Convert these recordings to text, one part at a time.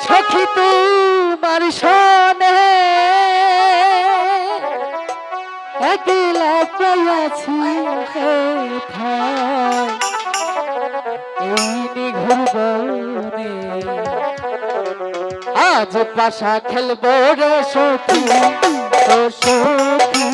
সখী তোমার সনে একলা পেয়েছি এই ঘুরবনে আজ পাশা খেলব রে সখী ও সখী।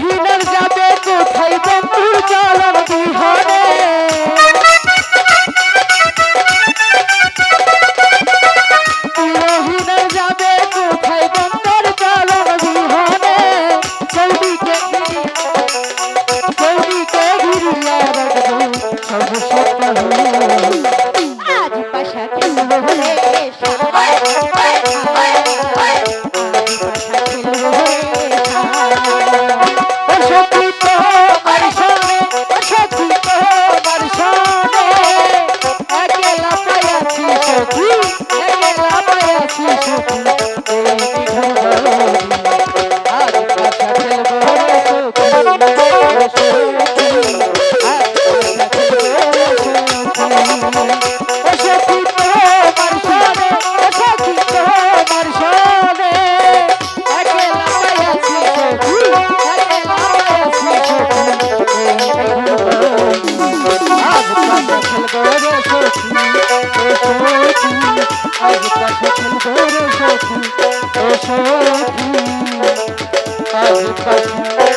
হিনার যাবে কোথায় বন্ধুর চলন বিহনে আজ কাছে